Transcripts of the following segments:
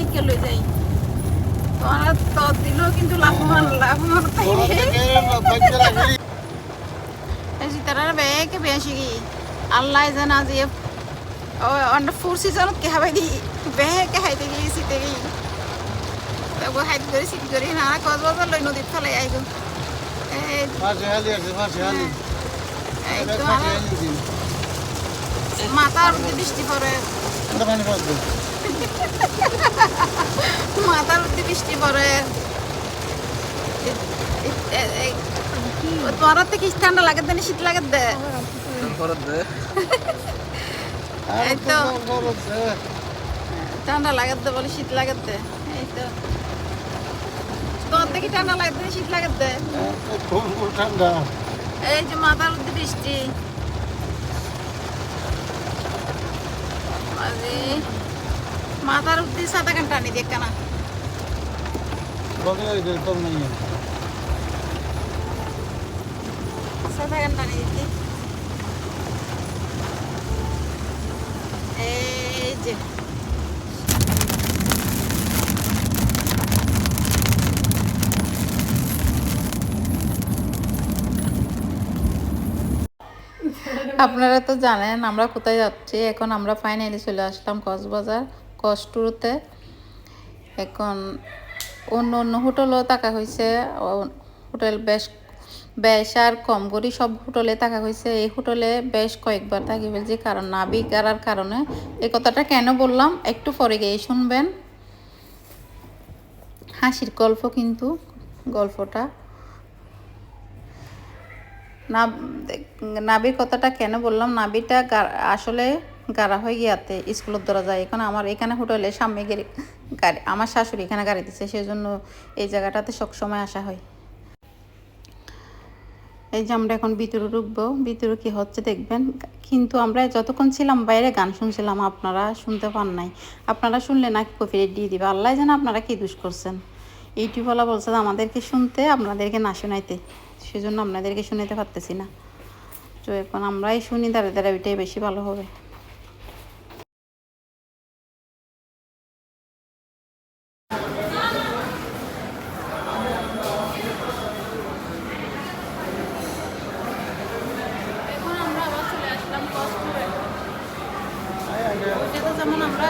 জিতে যাই। কে লই যাই তোরা তো দিলেও কিন্তু লাভবান লাভবান তারা বেকে বেশি কি আল্লাহ জানা যে ও অন্য ফুর সিজন কে হবে দি বেকে হাইতে গিয়ে সিতে গিয়ে তারপর হাইতে করে সিটি করে না কত বছর লই নদীর তলে আইগো মাথার বৃষ্টি পড়বে মাথার মধ্যে বৃষ্টি পড়ে। তোমার থেকে ঠান্ডা লাগে দেন শীত লাগে দে। এই তো। ঠান্ডা লাগে দে বলে শীত লাগে দে। এই তো। তোমার থেকে ঠান্ডা লাগে দে শীত লাগে দে। খুব ঠান্ডা। এই যে মাথার মধ্যে বৃষ্টি। মাথার মধ্যে সাদা কান টানি দেখ না। নেই। সাদা কান টানি দিতে এই যে। আপনারা তো জানেন আমরা কোথায় যাচ্ছি। এখন আমরা ফাইনালি চলে আসলাম কক্সবাজার। কস্টুরুতে এখন অন্য অন্য হোটেলও থাকা হয়েছে হোটেল বেশ বেশ আর কম করি সব হোটেলে থাকা হয়েছে এই হোটেলে বেশ কয়েকবার থাকি ফেলছি। কারণ নাবিক গাড়ার কারণে এই কথাটা কেন বললাম? একটু পরে গিয়ে শুনবেন। হাসির গল্প কিন্তু, গল্পটা। নাবির কথাটা কেন বললাম? নাবিটা আসলে গাড়া হয়ে গিয়াতে স্কুলের দ্বারা যায় এখন আমার এখানে হোটেলে সামনে গেলে গাড়ি, আমার শাশুড়ি এখানে গাড়ি দিচ্ছে সেই জন্য এই জায়গাটাতে সবসময় আসা হয়। এই যে আমরা এখন ভিতরে ঢুকবো, ভিতরে কি হচ্ছে দেখবেন? কিন্তু আমরা যতক্ষণ ছিলাম বাইরে গান শুনছিলাম, আপনারা শুনতে পান নাই। আপনারা শুনলে নাকি কপিরাইট দিয়ে দিবে। আল্লাহ জানে আপনারা কি দুষ করছেন। ইউটিউবওয়ালা বলছে আমাদেরকে শুনতে, আপনাদেরকে না শোনাইতে। সেজন্য আপনাদেরকে শুনাইতে পারতেছি না। তো এখন আমরাই শুনি, দাঁড়িয়ে দাঁড়ে ওইটাই বেশি ভালো হবে এখন আমরা আবার চলে আসলাম কষ্টে ওইটাতে যেমন আমরা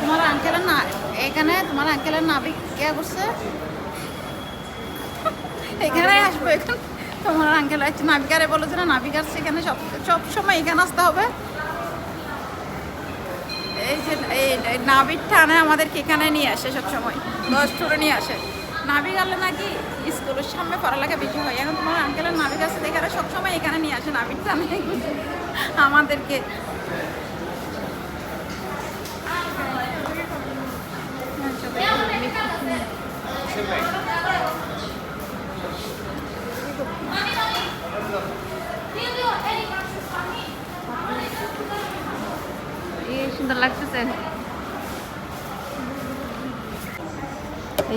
তোমার আঙ্কেলের না এখানে তোমার আঙ্কেলের নাবিক কে করছে এখানে আসব, এখন তোমার আঙ্কেল নাবিকারে বলেছে না, নাবিক আসছে এখানে, সব সব সময় এখানে আসতে হবে। এই যে, এই নাবিক টানে আমাদেরকে এখানে নিয়ে আসে সব সময়, দশ টুরে নিয়ে আসে। নাবিক আলে নাকি স্কুলের সামনে পড়ালেখা বেশি হয়। এখন তোমার আঙ্কেলের নাবিক আছে এখানে সবসময় এখানে নিয়ে আসে নাবিক টানে আমাদেরকে। এই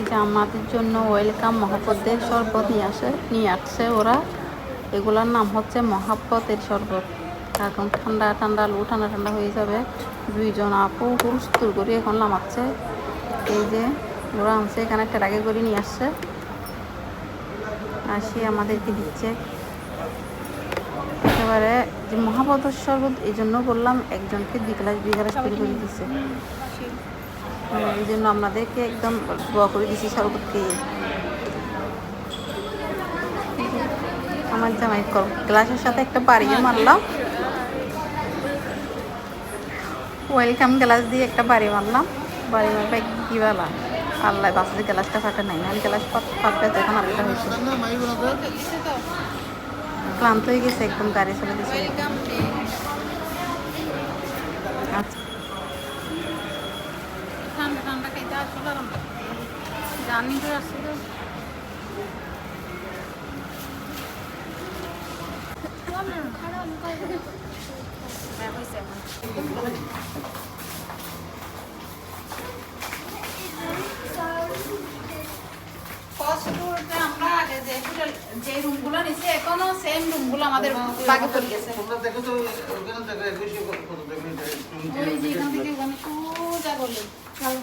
যে আমাদের জন্য ওয়েলকাম মহাপদের শরবত নিয়ে আসে, নিয়ে আসছে ওরা। এগুলার নাম হচ্ছে মহাপতের শরবত। এখন ঠান্ডা ঠান্ডা লু ঠান্ডা ঠান্ডা হয়ে যাবে। দুইজন আপু হুলস্তুর করে এখন নামাচ্ছে। এই যে ওরা আনছে এখানে টেরাকে করে নিয়ে আসছে। আসি আমাদেরকে দিচ্ছে। একেবারে যে মহাপদর শরবত এই জন্য বললাম একজনকে দুই গ্লাস দুই গ্লাস করে করে দিচ্ছে। হ্যাঁ, এই জন্য আপনাদেরকে একদম দোয়া করে দিছি শরবত খেয়ে আমার জামাই গ্লাসের সাথে একটা বাড়িয়ে মারলাম। ওয়েলকাম গ্লাস দিয়ে একটা বাড়ি মারলাম। বাড়ি মারবে কি বেলা? আল্লাহ বাসে গ্লাসটা ফাটে নাই আর গ্লাস ফাটবে তখন আরেকটা হয়েছে ক্লান্ত হয়ে গেছে, একদম গাড়ি চলে গেছে। জানি তো আসছে তো আমরা আগে যে হোটেল যে রুমগুলো নিচে এখনও সেম রুমগুলো আমাদের বাগে পড়ে গেছে তোমরা দেখো তো ওখানে দেখো একুশে কত দেখো ওই যে এখান থেকে ওখানে সোজা করলে চলো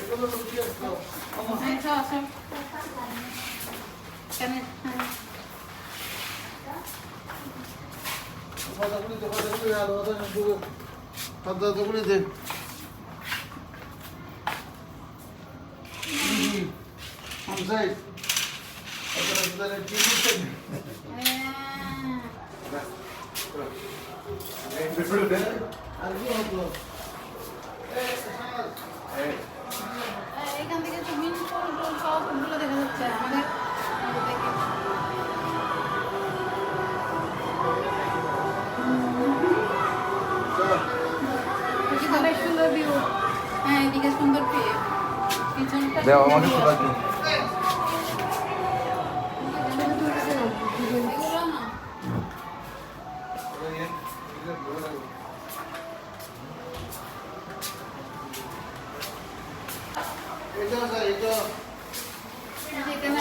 এগুলো তো কি আছে হ্যাঁ চল চল কেন হ্যাঁ কথাগুলি তো কথাগুলি আর ওটা শুধু কথাগুলি দে তো এখান থেকে সুইমিং পুল দেখা যাচ্ছে আমাদের সুন্দর ভিউ হ্যাঁ এদিকে সুন্দর পিছনটা দেও আমাকে view শোনা আছে। দিও এগুলো না এটা আছে এটা যেখানে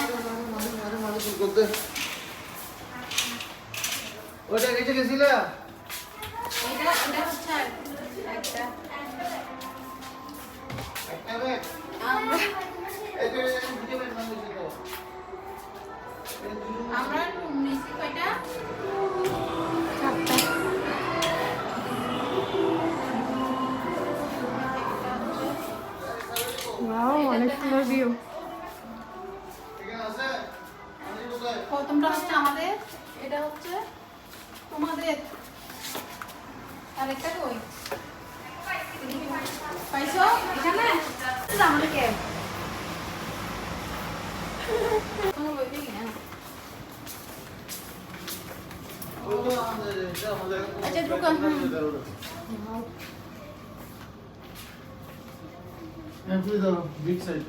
মারে মারে কি করতে? ওটা গেছে গেছিলা? একটা।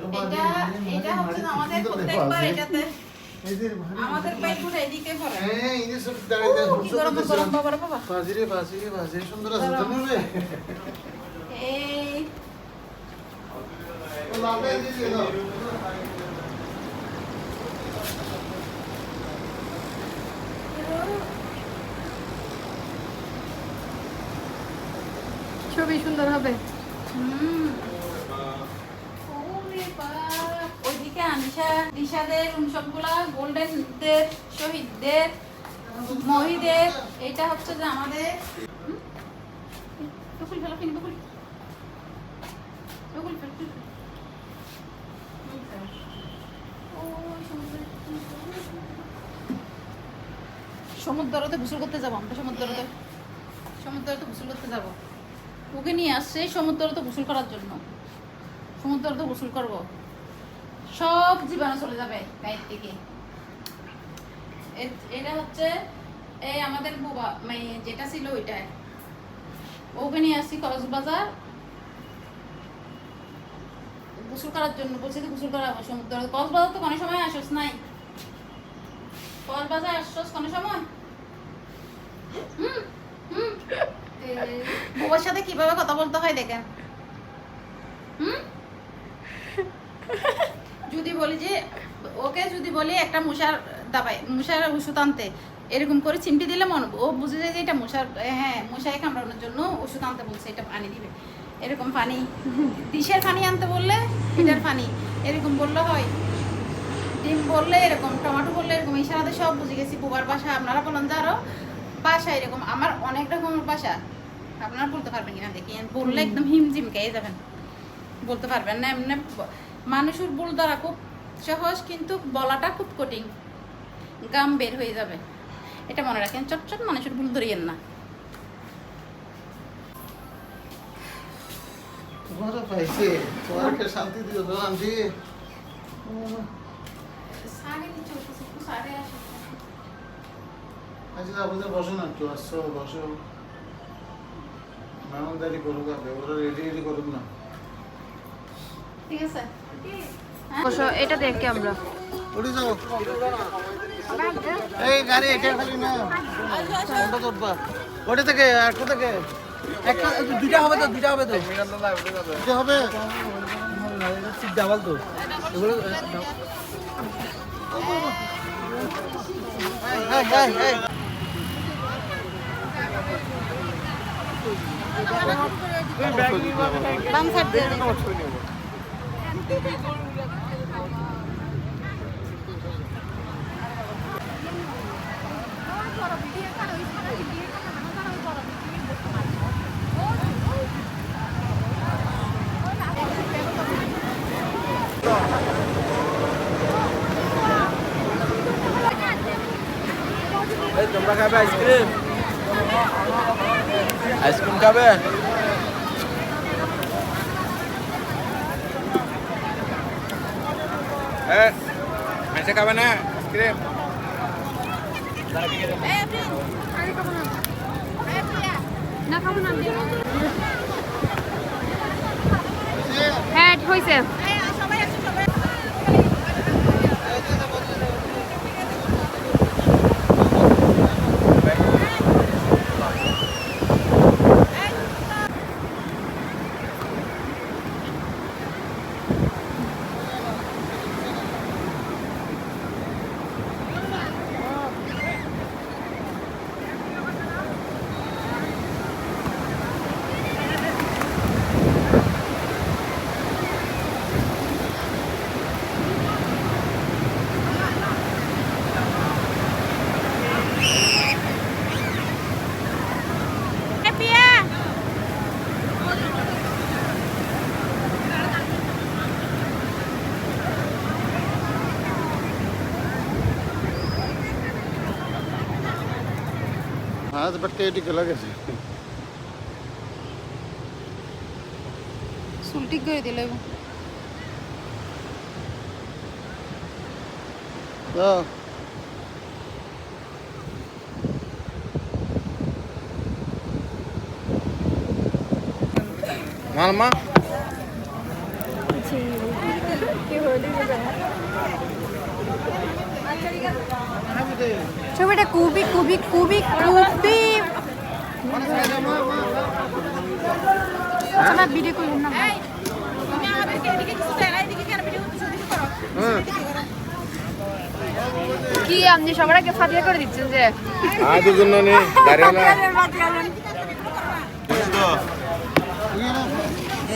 আচ্ছা, হচ্ছে আমাদের পাইপুর এদিকে পড়ে হ্যাঁ এই যে সব দাঁড়িয়ে দাঁড়িয়ে গরম গরম বাবা বাবা বাজি রে বাজিরে সুন্দর আছে তুমি এই ছবি সুন্দর হবে। ওইদিকে দিশাদের সবগুলা গোল্ডেনদের শহীদদের, মহিদের, এটা হচ্ছে যে আমাদের ফেলো কিনি টুকুল টুকুল ফেল টুকুল। ওই সমুদ্রে- সমুদ্রতে গোসল করতে যাব আমরা, সমুদ্রতে। সমুদ্রতে গোসল করতে যাব। ওকে নিয়ে আসছে সমুদ্রতে গোসল করার জন্য। সমুদ্রতে গোসল করব। সব জীবাণু চলে যাবে গায়ের থেকে এটা হচ্ছে এই আমাদের বুবা মানে যেটা ছিল ওইটা ওকে নিয়ে আসছি কক্সবাজার। গোসল করার জন্য, বলছি যে গোসল করাবো সমুদ্র কক্সবাজার তো কোনো সময় আসোস নাই। কক্সবাজার আসছোস কোনো সময়? হুম হুম। বুবার সাথে কীভাবে কথা বলতে হয় দেখেন। হুম? যদি বলি যে, ওকে যদি বলি একটা মশার দাবাই মশার ওষুধ আনতে এরকম করে চিমটি দিলে মনে ও বুঝে যায় যে এটা মশার হ্যাঁ মশায় কামড়ানোর জন্য ওষুধ আনতে বলছে এটা পানি দিবে। এরকম পানি ডিশের পানি আনতে বললে এটার পানি এরকম বললে হয়। ডিম বললে এরকম টমেটো বললে এরকম ইশারাতে সব বুঝে গেছি। বুবার বাসা আপনারা বলেন যে আরও বাসা এরকম। আমার অনেক রকমের বাসা। আপনারা বলতে পারবেন কিনা দেখি। বললে একদম হিমজিম খেয়ে যাবেন। বলতে পারবেন না এমনি মানুষের ভুল দ্বারা খুব সহজ কিন্তু বলাটা খুব কঠিন। গাম বের হয়ে যাবে। এটা মনে রাখেন চটচট মানুষের ভুল ধরিয়েন না। শান্তি দিও শান্তি আচ্ছা আপনাদের বসো না একটু আসছো বসো। মেহমানদারি করুক আপনি ওরা রেডি রেডি করুক না। ঠিক আছে। হ্যাঁ? এটা দেখ আমরা। উঠে যাও। এই গাড়ি এটা খালি না। ওটা তোরবা ওটা থেকে একটা থেকে? একটা দুইটা হবে তো দুইটা হবে তো? এটা হবে? সিট ডাবল তো। এগুলো এই, এই। বাম সাইড দিয়ে খাবে আইসক্রিম? আইসক্রিম খাবে? মেসে খাবে না আইসক্রিম? হ্যাঁ হয়েছে। এটি গেলা গেছে। চুল ঠিক করে দিলে তো মালমা? ছবিটা খুবই খুবই খুবই খুবই না ভিডিও করুন না। তুমি আমাদেরকে এদিকে কিছু দেখাই এদিকে কেন ভিডিও করতেছো এদিকে করো। হ্যাঁ।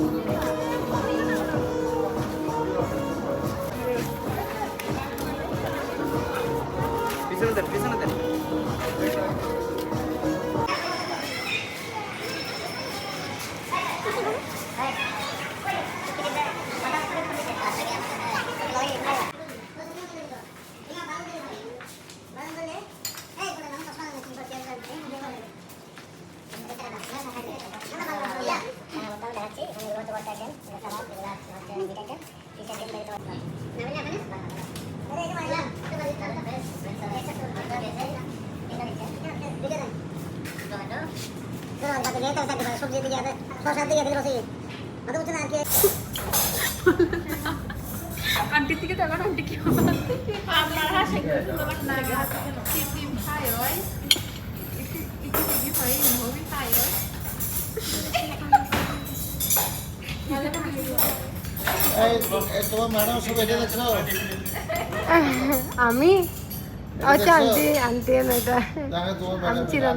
সবার আগে ফাটিয়া করে দিচ্ছেন যে আর দুজন নেই দাঁড়িয়ে হ্যাঁ সবজি দিকে শশার দিকে না আর কি আন্টি কি আপনার হাসে হয়? একটু হয় মুভি হয় আমি? আচ্ছা আন্টি আন্টি আমি ছিলাম